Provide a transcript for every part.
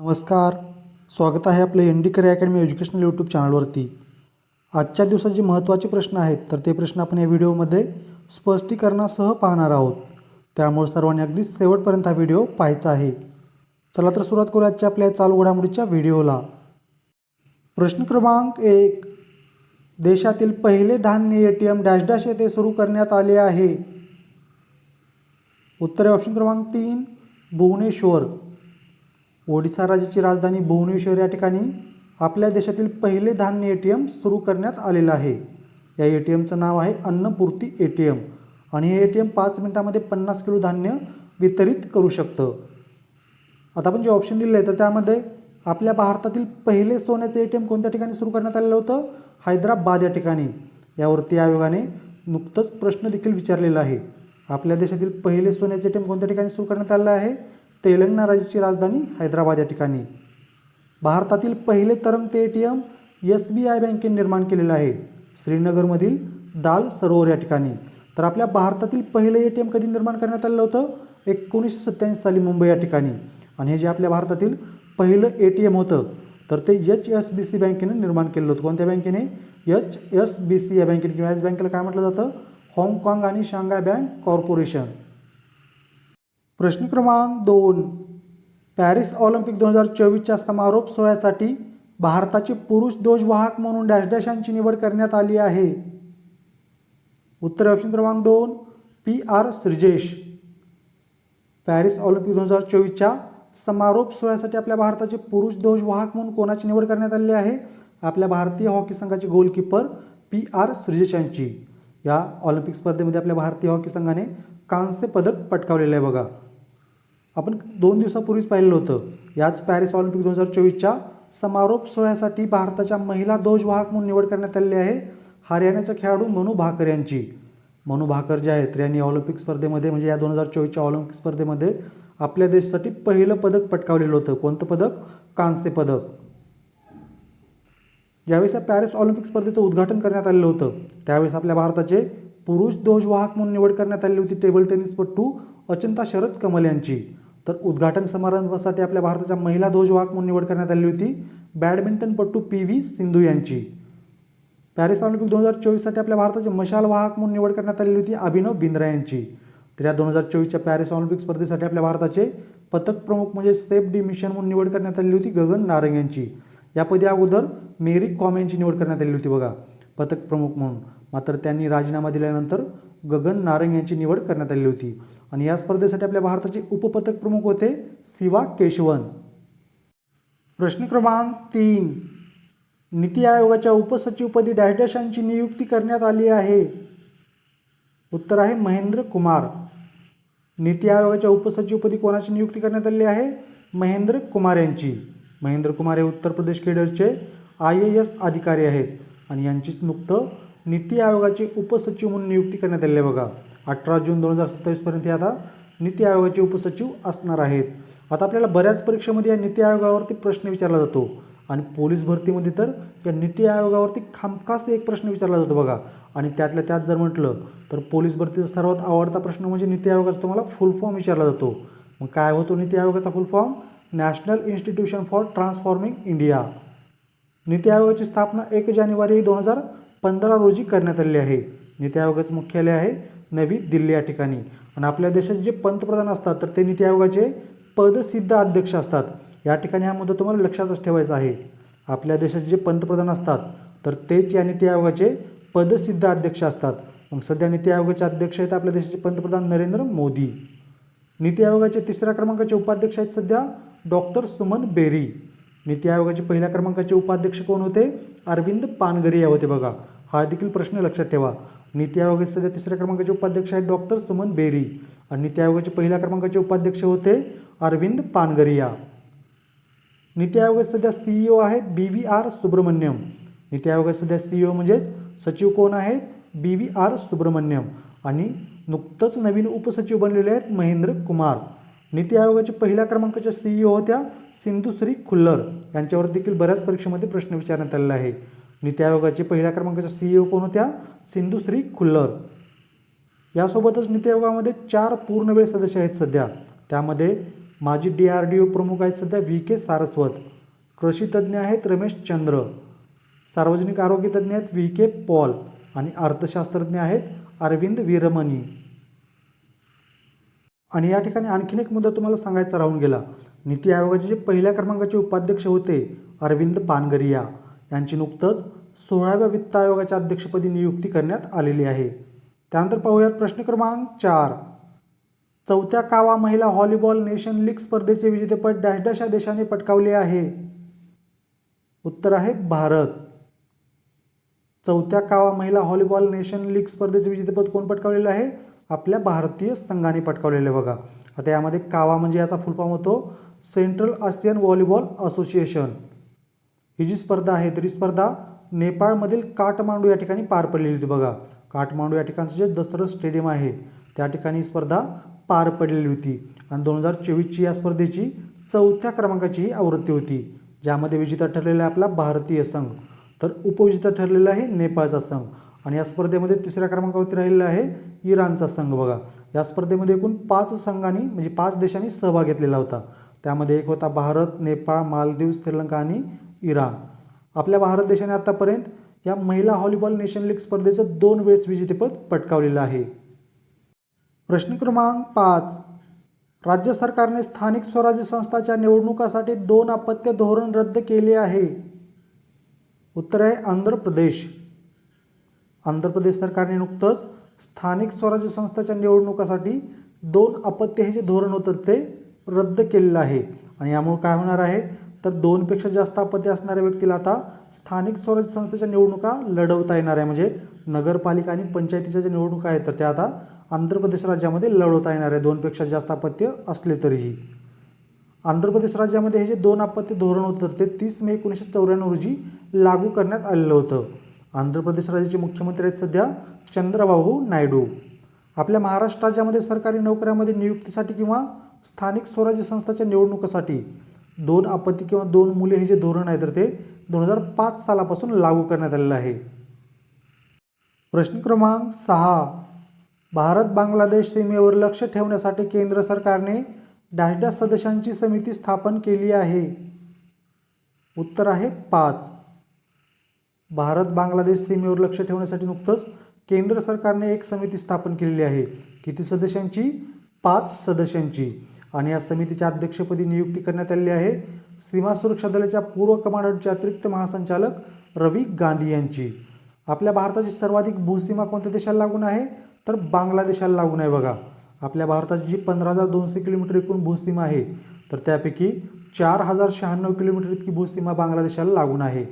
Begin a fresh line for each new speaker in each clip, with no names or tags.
नमस्कार. स्वागत आहे आपलं N D academy educational YouTube चॅनलवरती. आजच्या दिवसात जे महत्त्वाचे प्रश्न आहेत तर ते प्रश्न आपण या व्हिडिओमध्ये स्पष्टीकरणासह पाहणार आहोत. त्यामुळे सर्वांनी अगदी शेवटपर्यंत हा व्हिडिओ पाहायचा आहे. चला तर सुरुवात करू आजच्या आपल्या चालू घडामोडीच्या व्हिडिओला. प्रश्न क्रमांक एक. देशातील पहिले धान्य A T M dash dash येथे सुरू करण्यात आले आहे. उत्तर ऑप्शन क्रमांक तीन. भुवनेश्वर. ओडिसा राज्याची राजधानी भुवनेश्वर या ठिकाणी आपल्या देशातील पहिले धान्य ए टी एम सुरू करण्यात आलेलं आहे. या ए टी एमचं नाव आहे अन्नपूर्ती ए टी एम आणि हे ए टी एम पाच मिनटामध्ये पन्नास किलो धान्य वितरित करू शकतं. आता आपण जे ऑप्शन दिले आहे तर त्यामध्ये आपल्या भारतातील पहिले सोन्याचं ए टी एम कोणत्या ठिकाणी सुरू करण्यात आलेलं होतं? हैदराबाद या ठिकाणी. यावरती आयोगाने नुकतंच प्रश्न देखील विचारलेला आहे. आपल्या देशातील पहिले सोन्याचे ए टी एम कोणत्या ठिकाणी सुरू करण्यात आलं आहे? तेलंगणा राज्याची राजधानी हैदराबाद या ठिकाणी. भारतातील पहिले तरंगते A T M S B I बँकेने निर्माण केलेलं आहे. श्रीनगरमधील दाल सरोवर या ठिकाणी. तर आपल्या भारतातील पहिले ए टी एम कधी निर्माण करण्यात आलेलं होतं? एकोणीसशे सत्त्याऐंशी साली मुंबई या ठिकाणी. आणि हे जे आपल्या भारतातील पहिलं ए टी एम होतं तर ते एच एस बी सी बँकेने निर्माण केलेलं होतं. कोणत्या बँकेने? एच एस बी सी या बँकेने किंवा एस बँकेला काय म्हटलं जातं? हाँगकाँग आणि शांघाय बँक कॉर्पोरेशन. प्रश्न क्रमांक दोन. पॅरिस ऑलिम्पिक दोन हजार चोवीसच्या समारोप सोहळ्यासाठी भारताचे पुरुष ध्वजवाहक म्हणून डॅश डॅश यांची निवड करण्यात आली आहे. उत्तर ऑप्शन क्रमांक दोन P R Sreejesh. Paris Olympic दोन हजार चोवीसच्या समारोप सोहळ्यासाठी आपल्या भारताचे पुरुष ध्वजवाहक म्हणून कोणाची निवड करण्यात आली आहे? आपल्या भारतीय हॉकी संघाचे गोलकीपर पी आर सृजेश यांची. या ऑलिम्पिक स्पर्धेमध्ये आपल्या भारतीय हॉकी संघाने कांस्य पदक पटकावलेलं आहे बघा. आपण दोन दिवसापूर्वीच पाहिलेलं होतं. याच पॅरिस ऑलिम्पिक दोन हजार चोवीसच्या समारोप सोहळ्यासाठी भारताच्या महिला ध्वजवाहक म्हणून निवड करण्यात आलेली आहे. हरियाणाच्या खेळाडू मनु भाकर यांची. मनु भाकर जे आहेत यांनी ऑलिम्पिक स्पर्धेमध्ये म्हणजे या दोन हजार चोवीसच्या ऑलिम्पिक स्पर्धेमध्ये आपल्या देशासाठी पहिलं पदक पटकावलेलं होतं. कोणतं पदक? कांस्य पदक. ज्यावेळेस या पॅरिस ऑलिम्पिक स्पर्धेचं उद्घाटन करण्यात आलेलं होतं त्यावेळेस आपल्या भारताचे पुरुष ध्वजवाहक म्हणून निवड करण्यात आली होती टेबल टेनिसपटू अचंता शरद कमल यांची. तर उद्घाटन समारंभासाठी आपल्या भारताच्या महिला ध्वजवाहक म्हणून निवड करण्यात आली होती. बॅडमिंटनपटू पी व्ही सिंधू यांची. पॅरिस ऑलिम्पिक दोन हजार चोवीससाठी आपल्या भारताचे मशाल वाहक म्हणून निवड करण्यात आलेली होती अभिनव बिंद्रा यांची. तर या दोन हजार चोवीसच्या पॅरिस ऑलिम्पिक स्पर्धेसाठी आपल्या भारताचे पथक प्रमुख म्हणजे सेफ डी मिशन म्हणून निवड करण्यात आलेली होती गगन नारंग यांची. यापदी अगोदर मेरी कॉम यांची निवड करण्यात आली होती बघा पथक प्रमुख म्हणून. मात्र त्यांनी राजीनामा दिल्यानंतर गगन नारंग यांची निवड करण्यात आली होती. आणि या स्पर्धेसाठी आपल्या भारताचे उपपथक प्रमुख होते सिवा केशवन. प्रश्न क्रमांक तीन. नीती आयोगाच्या उपसचिवपदी डॅश डॅश यांची नियुक्ती करण्यात आली आहे. उत्तर आहे महेंद्र कुमार. नीती आयोगाच्या उपसचिवपदी कोणाची नियुक्ती करण्यात आली आहे? महेंद्र कुमार यांची. महेंद्र कुमार हे Uttar Pradesh केडरचे I A S अधिकारी आहेत आणि यांचीच नुकतं नीती आयोगाचे उपसचिव म्हणून नियुक्ती करण्यात आली आहे बघा. अठरा जून दोन हजार सत्तावीसपर्यंत हे आता नीती आयोगाचे उपसचिव असणार आहेत. आता आपल्याला बऱ्याच परीक्षेमध्ये या नीती आयोगावरती प्रश्न विचारला जातो. आणि पोलीस भरतीमध्ये तर या नीती आयोगावरती खामखास एक प्रश्न विचारला जातो बघा. आणि त्यातल्या त्यात जर म्हटलं तर पोलीस भरतीचा सर्वात आवडता प्रश्न म्हणजे नीती आयोगाचा तुम्हाला फुल फॉर्म विचारला जातो. मग काय होतो नीती आयोगाचा full form? National institution for transforming India. NITI आयोगाची स्थापना एक जानेवारी दोन हजार पंधरा रोजी करण्यात आलेली आहे. नीती आयोगाचं मुख्यालय आहे नवी दिल्ली या ठिकाणी. आणि आपल्या देशात जे पंतप्रधान असतात तर ते नीती आयोगाचे पदसिद्ध अध्यक्ष असतात. या ठिकाणी हा मुद्दा तुम्हाला लक्षातच ठेवायचा आहे. आपल्या देशात जे पंतप्रधान असतात तर तेच या नीती आयोगाचे पदसिद्ध अध्यक्ष असतात. मग सध्या नीती आयोगाचे अध्यक्ष आहेत आपल्या देशाचे पंतप्रधान नरेंद्र मोदी. नीती आयोगाचे तिसऱ्या क्रमांकाचे उपाध्यक्ष आहेत सध्या डॉक्टर सुमन बेरी. नीती आयोगाचे पहिल्या क्रमांकाचे उपाध्यक्ष कोण होते? अरविंद पानगरिया होते बघा. हा देखील प्रश्न लक्षात ठेवा. नीती आयोगाचे सध्या तिसऱ्या क्रमांकाचे उपाध्यक्ष आहेत डॉक्टर सुमन बेरी. आणि नीती आयोगाचे पहिल्या क्रमांकाचे उपाध्यक्ष होते अरविंद पानगरिया. नीती आयोगाचे सध्या सीईओ आहेत B V R Subrahmanyam. NITI आयोगाचे सध्या सीईओ म्हणजेच सचिव कोण आहेत? B V R Subrahmanyam. आणि नुकतंच नवीन उपसचिव बनलेले आहेत महेंद्र कुमार. नीती आयोगाच्या पहिल्या क्रमांकाच्या सीईओ होत्या सिंधुश्री खुल्लर. यांच्यावर देखील बऱ्याच परीक्षेमध्ये प्रश्न विचारण्यात आलेला आहे. नीती आयोगाचे पहिल्या क्रमांकाच्या सीईओ कोण होत्या? सिंधुश्री खुल्लर. यासोबतच नीती आयोगामध्ये चार पूर्णवेळ सदस्य आहेत सध्या. त्यामध्ये माजी डी आर डी ओ प्रमुख आहेत सध्या व्ही के सारस्वत. कृषी तज्ज्ञ आहेत रमेश चंद्र. सार्वजनिक आरोग्य तज्ज्ञ आहेत व्ही के पॉल. आणि अर्थशास्त्रज्ञ आहेत अरविंद वीरमणी. आणि या ठिकाणी आणखीन एक मुद्दा तुम्हाला सांगायचा राहून गेला. नीती आयोगाचे जे पहिल्या क्रमांकाचे उपाध्यक्ष होते अरविंद पानगरिया. यांची नुकतंच सोळाव्या वित्त आयोगाच्या अध्यक्षपदी नियुक्ती करण्यात आलेली आहे. त्यानंतर पाहूयात प्रश्न क्रमांक चार. चौथ्या कावा महिला व्हॉलीबॉल नेशन लीग स्पर्धेचे विजेतेपद डॅश डॅश या देशाने पटकावले आहे. उत्तर आहे भारत. चौथ्या कावा महिला व्हॉलीबॉल नेशन लीग स्पर्धेचे विजेतेपद कोण पटकावलेलं आहे? आपल्या भारतीय संघाने पटकावलेलं आहे बघा. आता यामध्ये कावा म्हणजे याचा फुलफॉर्म होतो सेंट्रल आसियन व्हॉलीबॉल असोसिएशन. ही जी स्पर्धा आहे तर ही स्पर्धा नेपाळमधील काठमांडू या ठिकाणी पार पडलेली होती बघा. काठमांडू या ठिकाणचं जे दसरं स्टेडियम आहे त्या ठिकाणी स्पर्धा पार पडलेली होती. आणि दोन हजार चोवीसची या स्पर्धेची चौथ्या क्रमांकाची ही आवृत्ती होती ज्यामध्ये विजेता ठरलेला आहे आपला भारतीय संघ. तर उपविजेता ठरलेला आहे नेपाळचा संघ. आणि या स्पर्धेमध्ये तिसऱ्या क्रमांकावरती राहिलेला आहे इराणचा संघ बघा. या स्पर्धेमध्ये एकूण पाच संघांनी म्हणजे पाच देशांनी सहभाग घेतलेला होता. त्यामध्ये एक होता भारत नेपाळ मालदीव श्रीलंका आणि इराण. आपल्या भारत देशाने आतापर्यंत या महिला व्हॉलीबॉल नेशन लीग स्पर्धेचं दोन वेळेस विजेतेपद पटकावलेलं आहे. प्रश्न क्रमांक पाच. राज्य सरकारने स्थानिक स्वराज्य संस्थाच्या निवडणुकासाठी दोन अपत्य धोरण रद्द केले आहे. उत्तर आहे आंध्र प्रदेश. आंध्र प्रदेश सरकारने नुकतंच स्थानिक स्वराज्य संस्थाच्या निवडणुकासाठी दोन अपत्य हे जे धोरण होतं ते रद्द केलेलं आहे. आणि यामुळे काय होणार आहे? तर दोनपेक्षा जास्त अपत्य असणाऱ्या व्यक्तीला आता स्थानिक स्वराज्य संस्थेच्या निवडणुका लढवता येणार आहे. म्हणजे नगरपालिका आणि पंचायतीच्या ज्या निवडणुका आहेत तर त्या आता आंध्र प्रदेश राज्यामध्ये लढवता येणार आहे. दोनपेक्षा जास्त अपत्य असले तरीही. आंध्र प्रदेश राज्यामध्ये हे जे दोन अपत्य धोरण होतं तर ते तीस मे एकोणीसशे चौऱ्याण्णव रोजी लागू करण्यात आलेलं होतं. आंध्र प्रदेश राज्याचे मुख्यमंत्री आहेत सध्या चंद्रबाबू नायडू. आपल्या महाराष्ट्र राज्यामध्ये सरकारी नोकऱ्यामध्ये नियुक्तीसाठी किंवा स्थानिक स्वराज्य संस्थाच्या निवडणुकीसाठी दोन आपत्ती किंवा दोन मुले हे जे धोरण आहे तर ते दोन हजार पाच सालापासून लागू करण्यात आलेलं आहे. प्रश्न क्रमांक सहा. भारत बांगलादेश सीमेवर लक्ष ठेवण्यासाठी केंद्र सरकारने डॅश डॅश सदस्यांची समिती स्थापन केली आहे. उत्तर आहे पाच. भारत बांगलादेश सीमेवर लक्ष ठेवण्यासाठी नुकतंच केंद्र सरकारने एक समिती स्थापन केलेली आहे. किती सदस्यांची? पाच सदस्यांची. आणि या समितीच्या अध्यक्षपदी नियुक्ती करण्यात आलेली आहे. सीमा सुरक्षा दलाच्या पूर्व कमांडरचे अतिरिक्त महासंचालक रवी गांधी यांची. आपल्या भारताची सर्वाधिक भूसीमा कोणत्या देशाला लागून आहे? तर बांगलादेशाला लागून आहे बघा. आपल्या भारताची जी पंधरा हजार दोनशे किलोमीटर एकूण भूसीमा आहे तर त्यापैकी चार हजार शहाण्णव किलोमीटर इतकी भूसीमा बांगलादेशाला लागून आहे.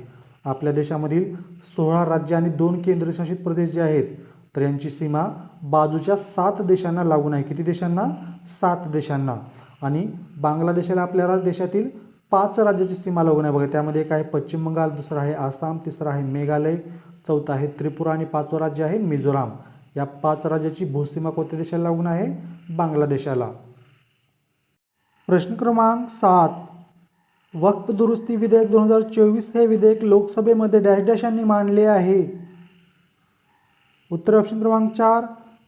आपल्या देशामधील सोळा राज्य आणि दोन केंद्रशासित प्रदेश जे आहेत तर यांची सीमा बाजूच्या सात देशांना लागून आहे. किती देशांना? सात देशांना. आणि बांगलादेशाला आपल्याला देशातील पाच राज्याची सीमा लागून आहे. बघा त्यामध्ये एक आहे पश्चिम बंगाल दुसरं आहे आसाम तिसरं आहे मेघालय चौथं आहे त्रिपुरा आणि पाचवं राज्य आहे मिझोराम. या पाच राज्याची भूसीमा कोणत्या देशाला लागून आहे? बांगलादेशाला. प्रश्न क्रमांक सात. वक्फ दुरुस्ती विधेयक दोन हजार चोवीस हे विधेयक लोकसभेमध्ये डॅश डॅशांनी मांडले आहे. उत्तर ऑप्शन क्रमांक चार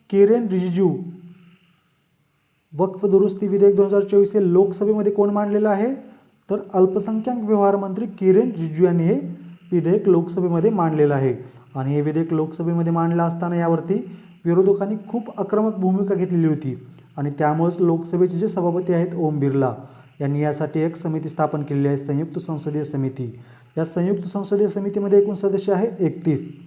किरेन रिजिजू. वक्फ दुरुस्ती विधेयक दोन हजार चोवीस हे लोकसभेमध्ये कोण मांडलेलं आहे? तर अल्पसंख्याक व्यवहार मंत्री किरेन रिजिजू यांनी हे विधेयक लोकसभेमध्ये मांडलेलं आहे. आणि हे विधेयक लोकसभेमध्ये मांडलं असताना यावरती विरोधकांनी खूप आक्रमक भूमिका घेतलेली होती. आणि त्यामुळेच लोकसभेचे जे सभापती आहेत ओम बिर्ला यांनी यासाठी एक समिती स्थापन केलेली आहे संयुक्त संसदीय समिती. या संयुक्त संसदीय समितीमध्ये एकूण सदस्य आहेत एकतीस.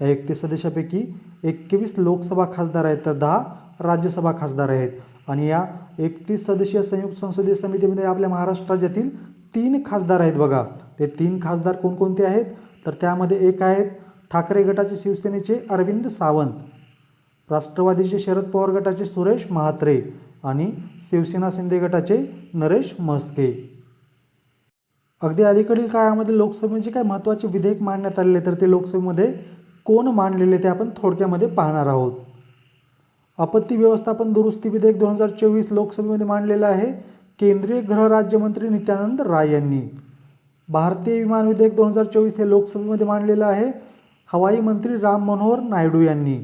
या एकतीस सदस्यापैकी एकवीस लोकसभा खासदार आहेत तर दहा राज्यसभा खासदार आहेत. आणि या एकतीस सदस्यीय संयुक्त संसदीय समितीमध्ये आपल्या महाराष्ट्र राज्यातील तीन खासदार आहेत बघा. ते तीन खासदार कोणकोणते आहेत? तर त्यामध्ये एक आहेत ठाकरे गटाचे शिवसेनेचे अरविंद सावंत राष्ट्रवादीचे शरद पवार गटाचे सुरेश म्हात्रे आणि शिवसेना शिंदे गटाचे नरेश म्हस्के. अगदी अलीकडील काळामध्ये लोकसभेचे काय महत्त्वाचे विधेयक मांडण्यात आलेले तर ते लोकसभेमध्ये कोण मांडलेले ते आपण थोडक्यामध्ये पाहणार आहोत. आपत्ती व्यवस्थापन दुरुस्ती विधेयक दोन हजार चोवीस लोकसभेमध्ये मांडलेलं आहे. केंद्रीय गृहराज्यमंत्री नित्यानंद राय यांनी. भारतीय विमान विधेयक दोन हजार चोवीस हे लोकसभेमध्ये मांडलेलं आहे. हवाई मंत्री राम मनोहर नायडू यांनी.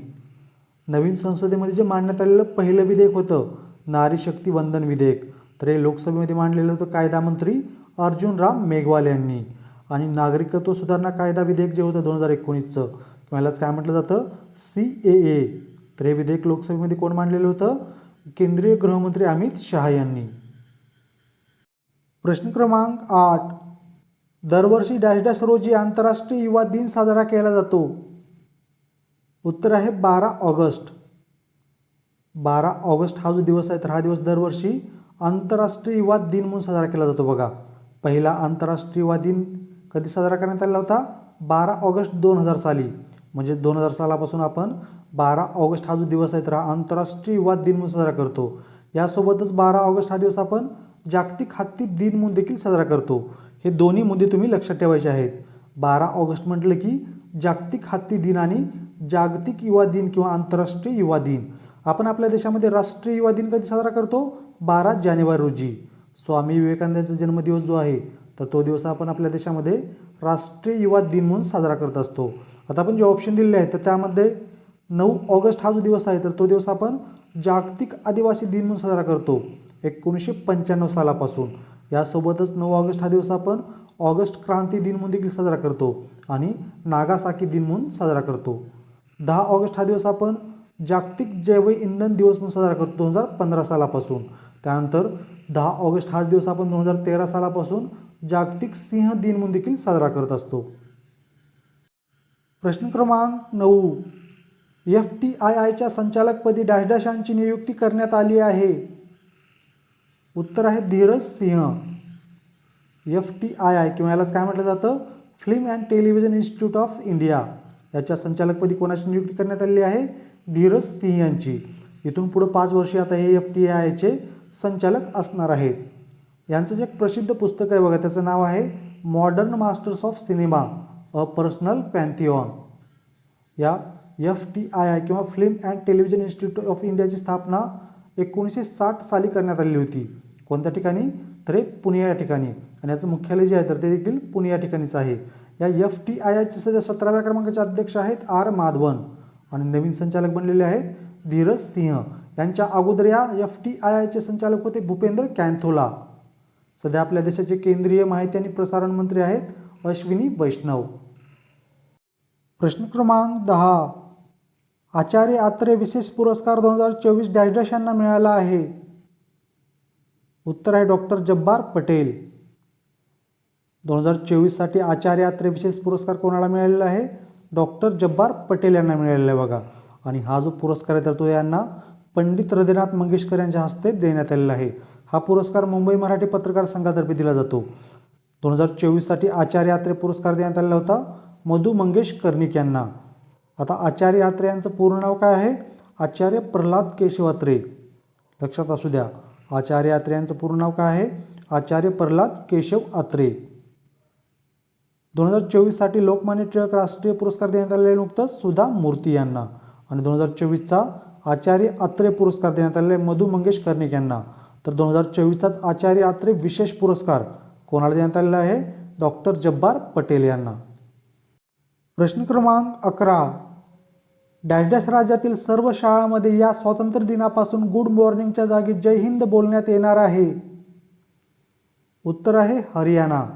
नवीन संसदेमध्ये जे मांडण्यात आलेलं पहिलं विधेयक होतं नारी शक्ती वंदन विधेयक तर हे लोकसभेमध्ये मांडलेलं होतं कायदा मंत्री अर्जुन राम मेघवाल यांनी. आणि नागरिकत्व सुधारणा कायदा विधेयक जे होतं दोन हजार एकोणीसचं यालाच काय म्हटलं जातं? C A A. तर हे विधेयक लोकसभेमध्ये कोण मांडलेलं होतं? केंद्रीय गृहमंत्री अमित शहा यांनी. प्रश्न क्रमांक आठ. दरवर्षी डॅश डॅश रोजी आंतरराष्ट्रीय युवा दिन साजरा केला जातो. उत्तर आहे बारा ऑगस्ट. बारा ऑगस्ट हा जो दिवस आहे तर हा दिवस दरवर्षी आंतरराष्ट्रीय युवा दिन म्हणून साजरा केला जातो बघा. पहिला आंतरराष्ट्रीय युवा दिन कधी साजरा करण्यात आला होता? बारा ऑगस्ट दोन हजार साली. म्हणजे दोन हजार सालापासून आपण बारा ऑगस्ट हा जो दिवस आहे तर हा आंतरराष्ट्रीय युवा दिन म्हणून साजरा करतो. यासोबतच बारा ऑगस्ट हा दिवस आपण जागतिक हत्ती दिन म्हणून देखील साजरा करतो. हे दोन्ही मुद्दे तुम्ही लक्षात ठेवायचे आहेत. बारा ऑगस्ट म्हटलं की जागतिक हत्ती दिन आणि जागतिक युवा दिन किंवा आंतरराष्ट्रीय युवा दिन. आपण आपल्या देशामध्ये राष्ट्रीय युवा दिन कधी साजरा करतो? बारा जानेवारी रोजी. स्वामी विवेकानंदांचा जन्मदिवस जो आहे तर तो दिवस आपण आपल्या देशामध्ये राष्ट्रीय युवा दिन म्हणून साजरा करत असतो. आता आपण जे ऑप्शन दिलेले आहेत तर त्यामध्ये नऊ ऑगस्ट हा जो दिवस आहे तर तो दिवस आपण जागतिक आदिवासी दिन म्हणून साजरा करतो एकोणीसशे पंच्याण्णव सालापासून. यासोबतच नऊ ऑगस्ट हा दिवस आपण ऑगस्ट क्रांती दिन म्हणून देखील साजरा करतो आणि नागासाकी दिन म्हणून साजरा करतो. दहा ऑगस्ट हा दिवस आपण जागतिक जैव इंधन दिवस म्हणून साजरा करतो दोन हजार पंधरा सालापासून. त्यानंतर दहा ऑगस्ट हा दिवस आपण दोन हजार तेरा सालापासून जागतिक सिंह दिन म्हणून देखील साजरा करत असतो. प्रश्न क्रमांक नऊ. एफ टी आय आयच्या संचालकपदी डॅश डॅश यांची नियुक्ती करण्यात आली आहे. उत्तर आहे Dhiraj Singh. F T I I किंवा यालाच काय म्हटलं जातं? Film and television institute of India. याच्या संचालकपदी कोणाची नियुक्ती करण्यात आलेली आहे? धीरज सिंह यांची इथून पुढं पाच वर्षे आता हे एफ टी आय आयचे संचालक असणार आहेत. यांचं जे एक प्रसिद्ध पुस्तक आहे बघा त्याचं नाव आहे modern masters of cinema. A personal pantheon या एफ टी आय आय किंवा film and television institute of इंडियाची स्थापना एकोणीसशे साठ साली करण्यात आलेली होती. कोणत्या ठिकाणी? तर हे पुणे या ठिकाणी. आणि याचं मुख्यालय जे आहे तर ते देखील पुणे या ठिकाणीच आहे. या एफ टी आय आयचे सध्या सतराव्या क्रमांकाचे अध्यक्ष आहेत आर माधवन आणि नवीन संचालक बनलेले आहेत धीरज सिंह. यांच्या अगोदर या एफ टी आय आयचे संचालक होते भूपेंद्र कॅन्थोला. सध्या आपल्या देशाचे केंद्रीय माहिती आणि प्रसारण मंत्री आहेत अश्विनी वैष्णव. प्रश्न क्रमांक दहा. आचार्य आत्रे विशेष पुरस्कार दोन हजार चोवीस डॅश डॅश यांना मिळाला आहे. उत्तर आहे डॉक्टर जब्बार पटेल. दोन हजार चोवीससाठी आचार्य आत्रे विशेष पुरस्कार कोणाला मिळालेला आहे? डॉक्टर जब्बार पटेल यांना मिळालेला आहे बघा. आणि हा जो पुरस्कार आहे तर तो यांना पंडित हृदयनाथ मंगेशकर यांच्या हस्ते देण्यात आलेला आहे. हा पुरस्कार मुंबई मराठी पत्रकार संघातर्फे दिला जातो. दोन हजार चोवीससाठी आचार्य आत्रे पुरस्कार देण्यात आलेला होता. मधु मंगेश कर्णिक यांना. आता आचार्य अत्रे यांचं पूर्ण नाव काय आहे? आचार्य प्रल्हाद केशव अत्रे लक्षात असू द्या आचार्य अत्रे यांचं पूर्ण नाव काय आहे? आचार्य प्रल्हाद केशव अत्रे दोन हजार चोवीससाठी लोकमान्य टिळक राष्ट्रीय पुरस्कार देण्यात आलेले नुकतंच सुधा मूर्ती यांना. आणि दोन हजार चोवीसचा आचार्य अत्रे पुरस्कार देण्यात आलेले मधु मंगेश कर्णिक यांना. तर दोन हजार चोवीसचाच आचार्य अत्रे विशेष पुरस्कार कोणाला देण्यात आलेला आहे? डॉक्टर जब्बार पटेल यांना. प्रश्न क्रमांक अकरा. डॅश डॅश राज्यातील सर्व शाळांमध्ये या स्वातंत्र्य दिनापासून गुड मॉर्निंगच्या जागी जय हिंद बोलण्यात येणार आहे. उत्तर आहे हरियाणा.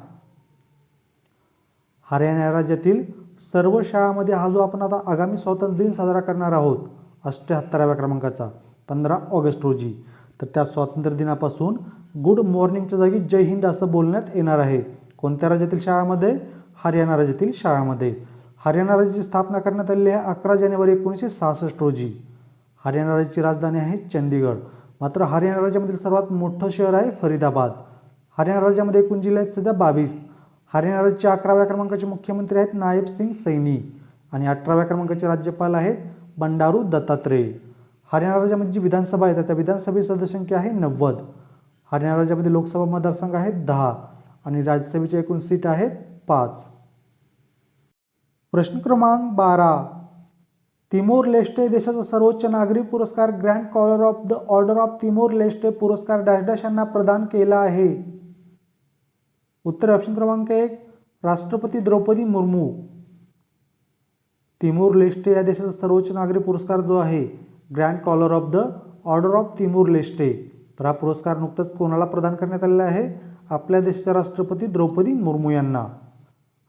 हरियाणा राज्यातील सर्व शाळांमध्ये हा जो आपण आता आगामी स्वातंत्र्य दिन साजरा करणार आहोत. अष्ट्याहत्तराव्या क्रमांकाचा पंधरा ऑगस्ट रोजी. तर त्या स्वातंत्र्य दिनापासून गुड मॉर्निंगच्या जागी जय हिंद असं बोलण्यात येणार आहे. कोणत्या राज्यातील शाळामध्ये? हरियाणा राज्यातील शाळामध्ये. हरियाणा राज्याची स्थापना करण्यात आलेली आहे अकरा जानेवारी एकोणीसशे सहासष्ट रोजी. हरियाणा राज्याची राजधानी आहे चंदीगड मात्र हरियाणा राज्यामधील सर्वात मोठं शहर आहे फरीदाबाद. हरियाणा राज्यामध्ये एकूण जिल्हे आहेत सध्या बावीस. हरियाणा राज्याच्या अकराव्या क्रमांकाचे मुख्यमंत्री आहेत नायब सिंग सैनी आणि अठराव्या क्रमांकाचे राज्यपाल आहेत बंडारू दत्तात्रेय. हरियाणा राज्यामध्ये जी विधानसभा आहे त्या विधानसभेची सदस्यसंख्या आहे नव्वद. हरियाणा राज्यामध्ये लोकसभा मतदारसंघ आहेत दहा आणि राज्यसभेचे एकूण सीट आहेत पाच. प्रश्न क्रमांक बारा. तिमोर लेस्टे देशाचा सर्वोच्च नागरी पुरस्कार grand collar of the order of Timor Leste पुरस्कार डॅश डॅश यांना प्रदान केला आहे. उत्तर ऑप्शन क्रमांक एक राष्ट्रपती द्रौपदी मुर्मू. तिमूर लेस्टे या देशाचा सर्वोच्च नागरी पुरस्कार जो आहे grand collar of the order of Timor Leste. तर हा पुरस्कार नुकताच कोणाला प्रदान करण्यात आलेला आहे? आपल्या देशाच्या राष्ट्रपती द्रौपदी मुर्मू यांना.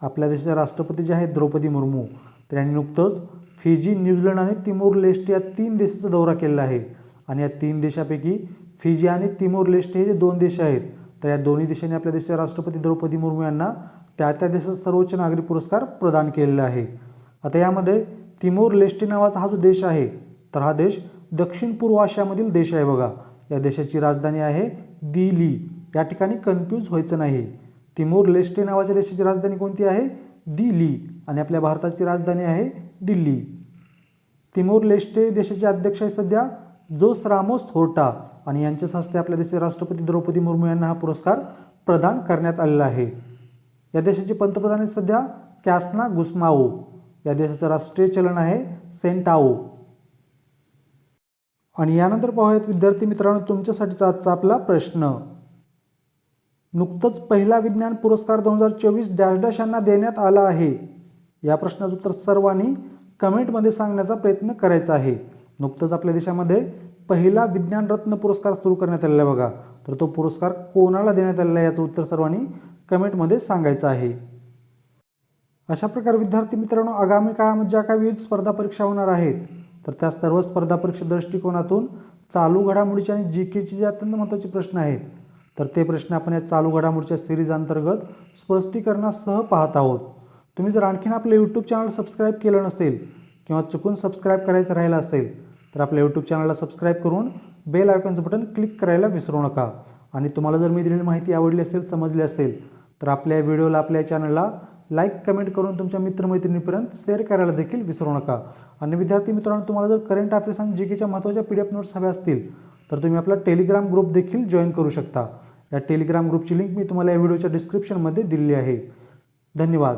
आपल्या देशाच्या राष्ट्रपती जे आहेत द्रौपदी मुर्मू तर यांनी नुकतंच फिजी न्यूझीलंड आणि तिमोर लेस्ट या तीन देशाचा दौरा केलेला आहे. आणि या तीन देशापैकी फिजी आणि तिमोर लेस्ट हे जे दोन देश आहेत तर या दोन्ही देशांनी आपल्या देशाच्या राष्ट्रपती द्रौपदी मुर्मू यांना त्या त्या देशाचा सर्वोच्च नागरी पुरस्कार प्रदान केलेला आहे. आता यामध्ये तिमोर लेस्टी नावाचा हा जो देश आहे तर हा देश दक्षिण पूर्व आशियामधील देश आहे बघा. या देशाची राजधानी आहे दिली या ठिकाणी कन्फ्यूज व्हायचं नाही. तिमूर लेस्टे नावाच्या देशाची राजधानी कोणती आहे? दिल्ली. आणि आपल्या भारताची राजधानी आहे दिल्ली. तिमूर लेस्टे देशाचे अध्यक्ष आहे सध्या जोस रामोस थोर्टा. आणि यांच्याच हस्ते आपल्या देशाचे राष्ट्रपती द्रौपदी मुर्मू यांना हा पुरस्कार प्रदान करण्यात आलेला आहे. या देशाचे पंतप्रधान आहेत सध्या कॅसना गुस्माओ. या देशाचं राष्ट्रीय चलन आहे सेंटाओ. आणि यानंतर पाहूयात विद्यार्थी मित्रांनो तुमच्यासाठीचा आजचा आपला प्रश्न. नुकतंच पहिला विज्ञान पुरस्कार दोन हजार चोवीस डॅश डॅश यांना देण्यात आला आहे. या प्रश्नाचं उत्तर सर्वांनी कमेंटमध्ये सांगण्याचा प्रयत्न करायचा आहे. नुकतंच आपल्या देशामध्ये पहिला विज्ञान रत्न पुरस्कार सुरू करण्यात आलेला आहे बघा. तर तो पुरस्कार कोणाला देण्यात आलेला आहे याचं उत्तर सर्वांनी कमेंटमध्ये सांगायचं आहे. अशा प्रकारे विद्यार्थी मित्रांनो आगामी काळामध्ये ज्या काही विविध स्पर्धा परीक्षा होणार आहेत तर त्या सर्व स्पर्धा परीक्षा दृष्टिकोनातून चालू घडामोडीचे आणि जी केची जे अत्यंत महत्त्वाचे प्रश्न आहेत तर ते प्रश्न आपण या चालू घडामोडीच्या सिरीज अंतर्गत स्पष्टीकरणासह पाहत आहोत. तुम्ही जर आणखीन आपलं यूट्यूब चॅनल सबस्क्राईब केलं नसेल किंवा चुकून सबस्क्राईब करायचं राहिलं असेल तर आपल्या यूट्यूब चॅनलला सबस्क्राईब करून बेल आयकॉनचं बटन क्लिक करायला विसरू नका. आणि तुम्हाला जर मी दिलेली माहिती आवडली असेल समजली असेल तर आपल्या व्हिडिओला आपल्या चॅनलला लाईक कमेंट करून तुमच्या मित्रमैत्रिणीपर्यंत शेअर करायला देखील विसरू नका. आणि विद्यार्थी मित्रांनो तुम्हाला जर करंट अफेअर्स आणि जी केच्या महत्त्वाच्या पी डी एफ नोट्स हव्या असतील तर तुम्ही आपला टेलिग्राम ग्रुप देखील जॉईन करू शकता. या टेलिग्राम ग्रुपची लिंक मी तुम्हाला या व्हिडिओच्या डिस्क्रिप्शनमध्ये दिलेली आहे. धन्यवाद.